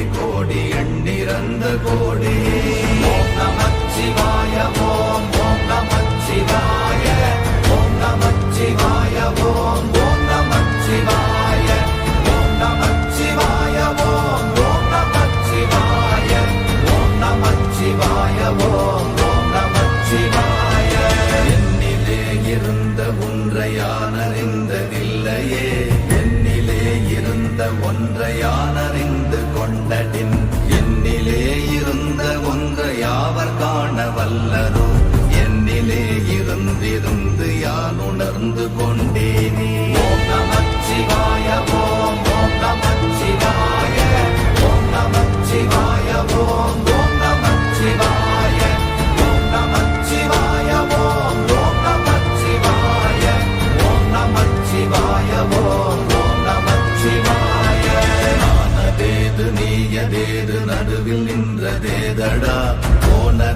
கோடி கோடி எண்ணிறந்த கோடி. ஓம் நமச்சிவாய ஓம் ஓம் நமச்சிவாய ஓம் நமச்சிவாய ஓம் ஓம் நமச்சிவாய ஓம் நமச்சிவாய ஓம் ஓம் நமச்சிவாய ஓம் நமச்சிவாய ஓம் ஓம் நமச்சிவாய என்னிலே இருந்த ஒன்றை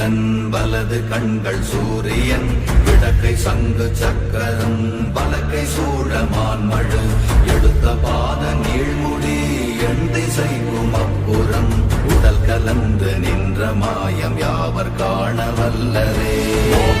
சந்திரன் வலது கண்கள் சூரியன் விடக்கை சங்கு சக்கரம் வழக்கை சூழமான் மழு. எடுத்த பாத நீழ்முடி எண் திசைக்கும் அப்புறம் உடல் கலந்து நின்ற மாயம் யாவர் காண வல்லரே. ஓம்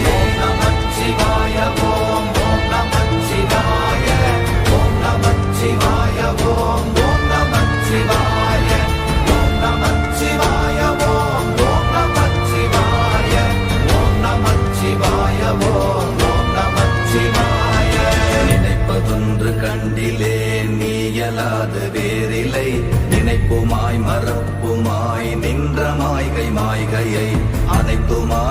மாய்கை மாய்கையை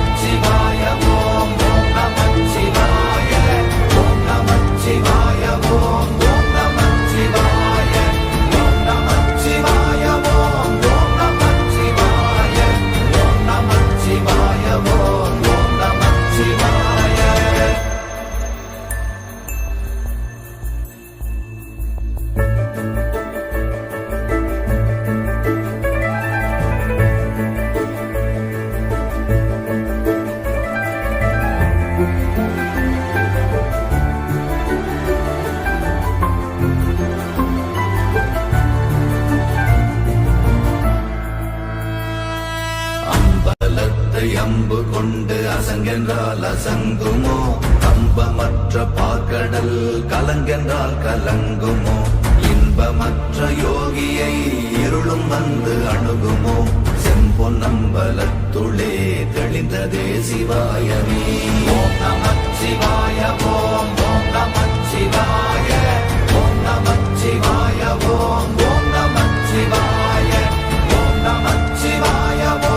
கலங்கென்றால் கலங்குமோ? இன்பமற்ற யோகியை இருளும் வந்து அணுகுமோ? செம்பொன்னம்பலத்துளே தெளிந்ததே சிவாயமே. ஓம் சிவாய ஓம் ஓம் சிவாய ஓம் நம சிவாய ஓம் ஓம் நம சிவாய ஓம் நம சிவாய ஓம்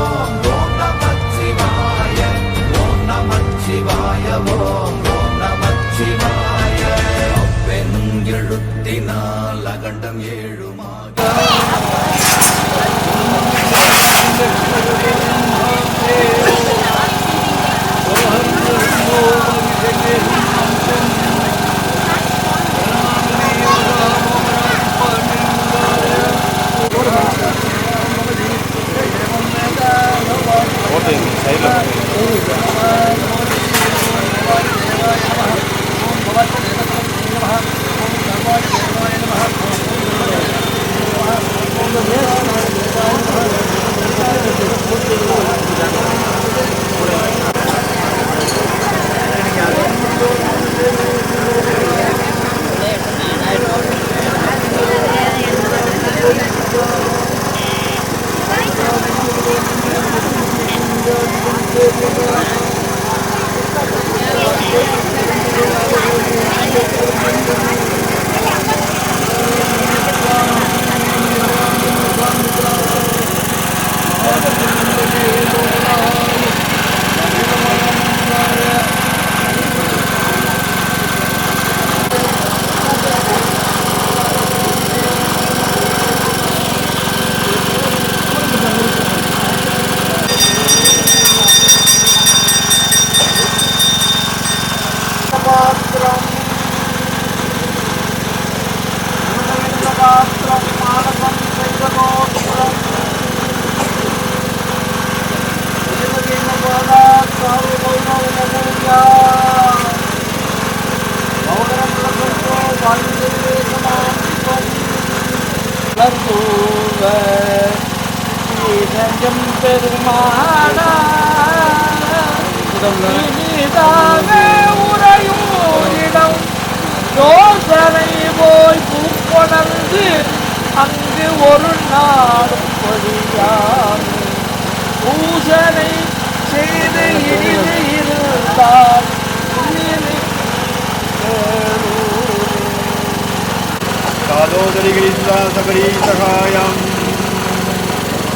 நெஞ்சம் பெருமாடா உரையும் இடம் யோசனை போய் பூக்கொணர்ந்து அங்கு ஒரு நாடும் பொழியாம் பூசனை செய்து இனிது இருந்தால் சாதோதரிகளில்லா சகாயம்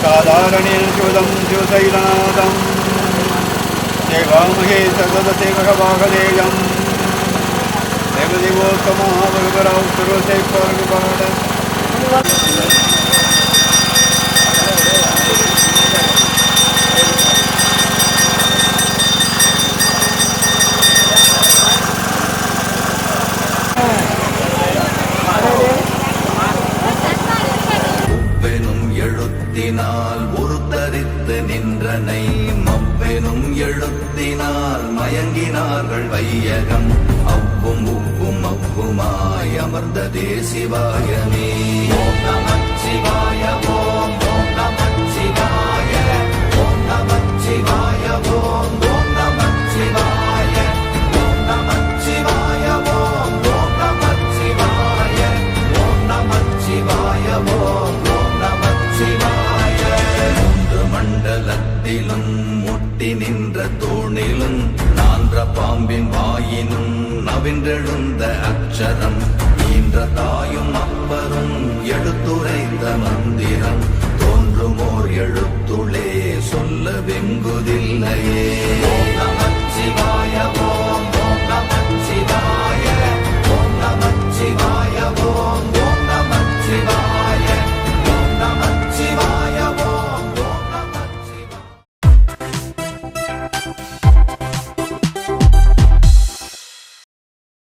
साधारणिर्शुदं श्युतैलनादं देवामहे सददते भगवाहदेयं देवदेवोत्तमः भगवरौ सर्वसैः स्वर्गपाठ எழுந்து நின்றனை. மப்பெனும் எழுத்தினால் மயங்கினார்கள் வையகம். அவ்வும் உப்பும் அப்புமாய் அமர்ந்த தேசிவாயமே சிவாயமே. அச்சரம் ஈன்ற தாயும் அப்பரும் எடுத்துரைந்த மந்திரம் தோன்றுமோர் எழுத்துளே சொல்ல வெங்குதில்லையே